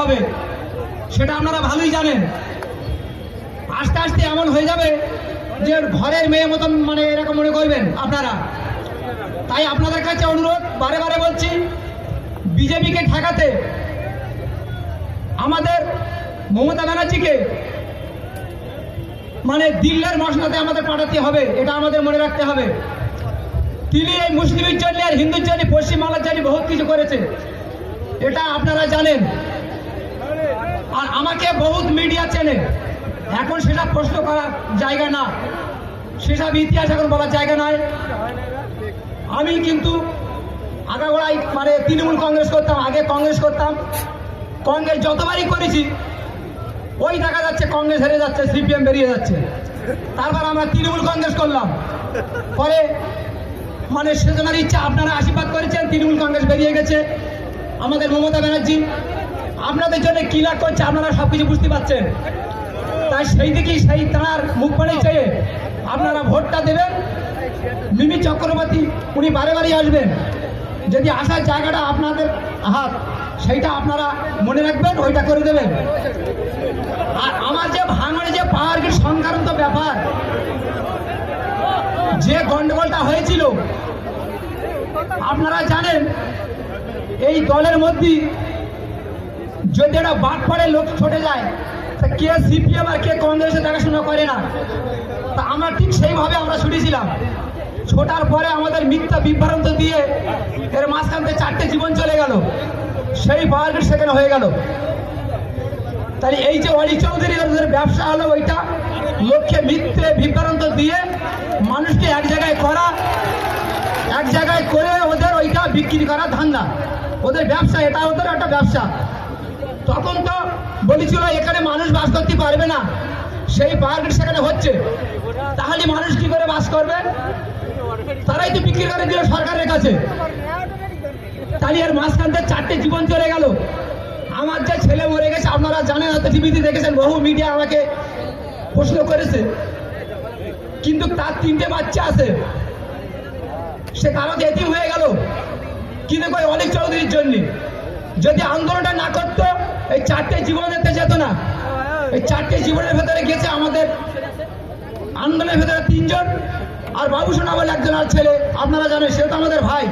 হবে। সেটা আপনারা ভালোই জানেন। আস্তে আস্তে এমন হয়ে যাবে যে ঘরের মেয়ে মতন মানে এরকম মনে করবেন আপনারা। তাই আপনাদের কাছে অনুরোধ, বারে বারে বলছি, বিজেপিকে ঠেকাতে আমাদের মমতা ব্যানার্জিকে মানে দিল্লের মশলাতে আমাদের পাঠাতে হবে, এটা আমাদের মনে রাখতে হবে। তিনি এই মুসলিমের জন্য আর হিন্দুর জন্য, পশ্চিমবাংলার জন্য বহুত কিছু করেছে। এটা আপনারা জানেন। আর আমাকে বহুত মিডিয়া চেনে। এখন সেটা প্রশ্ন করার জায়গা না। সেসব ইতিহাস এখন বলার জায়গা নয় আমি কিন্তু আগাগোড়াই মানে তৃণমূল কংগ্রেস করতাম, আগে কংগ্রেস করতাম। কংগ্রেস যতবারই করেছি, ওই দেখা যাচ্ছে কংগ্রেস হেরে যাচ্ছে, সিপিএম বেরিয়ে যাচ্ছে। তারপর আমরা তৃণমূল কংগ্রেস করলাম। পরে মানে সেজনের ইচ্ছা আপনারা আশীর্বাদ করেছেন, তৃণমূল কংগ্রেস বেরিয়ে গেছে। আমাদের মমতা ব্যানার্জি, আপনাদের জন্য কি লাভ করছে, আপনারা সব কিছু বুঝতে পারছেন। তাই সেই দিকেই সেই তাঁর মুখ পানে চেয়ে আপনারা ভোটটা দেবেন। মিমি চক্রবর্তী, উনি বারে বারে আসবেন। যদি আসার জায়গাটা আপনাদের হাত, সেইটা আপনারা মনে রাখবেন, ওইটা করে দেবেন। আর আমার যে ভাঙড়ে যে গ্রিড সংক্রান্ত ব্যাপার, যে গন্ডগোলটা হয়েছিল, আপনারা জানেন এই দলের মধ্যে যদি একটা বাদ পড়ে, লোক ছুটে যায়, তা কে সিপিএম আর কে কংগ্রেসে দেখাশোনা করে না? তা আমরা ঠিক সেইভাবে আমরা ছুটেছিলাম। ছোটার পরে আমাদের মিথ্যা বিভ্রান্ত দিয়ে এর মাঝখান চারটে জীবন চলে গেল। সেই পাওয়ার সেখানে হয়ে গেল। তাহলে এই যে অলি চৌধুরী ব্যবসা হলো, ওইটা লক্ষ্যে মিথ্যে বিভ্রান্ত দিয়ে মানুষকে এক জায়গায় করা, এক জায়গায় করে ওদের ওইটা বিক্রি করা ধান্দা। ওদের ব্যবসা, এটা ওদের একটা ব্যবসা। তখন তো বলেছিল, এখানে মানুষ বাস করতে পারবে না। সেই পার্ক সেখানে হচ্ছে। তাহলে মানুষ কি করে বাস করবে? তারাই তো বিক্রি করে দিল সরকারের কাছে। তাহলে এর মাঝখান থেকে চারটে জীবন চলে গেল। আমার যে ছেলে মরে গেছে, আপনারা জানেন, হয়তো টিভিতে দেখেছেন, বহু মিডিয়া আমাকে প্রশ্ন করেছে। কিন্তু তার তিনটে বাচ্চা আছে। সে কারও এতিম হয়ে গেল। কিন্তু কই অনেক চৌধুরীর জন্য। যদি আন্দোলনটা না করতো, এই চারটে জীবন যেতে যেত না। এই চারটে জীবনের ভেতরে গেছে আমাদের আন্দোলনের ভেতরে তিনজন। আর বাবু সোনা বলে একজন আর ছেলে, আপনারা জানেন সে তো আমাদের ভাই।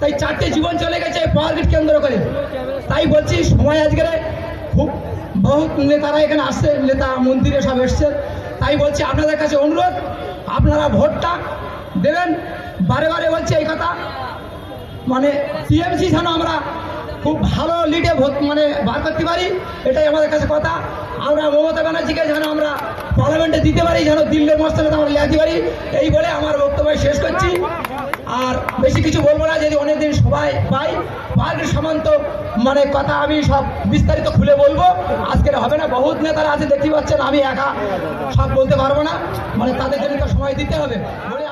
তাই চারটে জীবন চলে গেছে পাওয়ার কেন্দ্র করে। তাই বলছি, সময় আজকে খুব বহুত নেতারা এখানে আসছে, নেতা মন্ত্রীরা সব এসছে। তাই বলছি, আপনাদের কাছে অনুরোধ, আপনারা ভোটটা দেবেন। বারে বারে বলছি এই কথা। মানে টিএমসি যেন আমরা খুব ভালো লিডে মানে বার করতে পারি, এটাই আমাদের কাছে কথা। আমরা মমতা ব্যানার্জিকে যেন আমরা পার্লামেন্টে দিতে পারি, যেন দিল্লির মস্তকে আমরা লেখাতে পারি, এই বলে আমার বক্তব্য শেষ করছি। আর বেশি কিছু বলব না, যদি অনেকদিন সবাই পাই, পার্টি সমান্ত মানে কথা আমি সব বিস্তারিত খুলে বলব। আজকের হবে না, বহুত নেতারা আছে, দেখতে পাচ্ছেন, আমি একা সব বলতে পারব না। মানে তাদের জন্য তো সময় দিতে হবে। বলে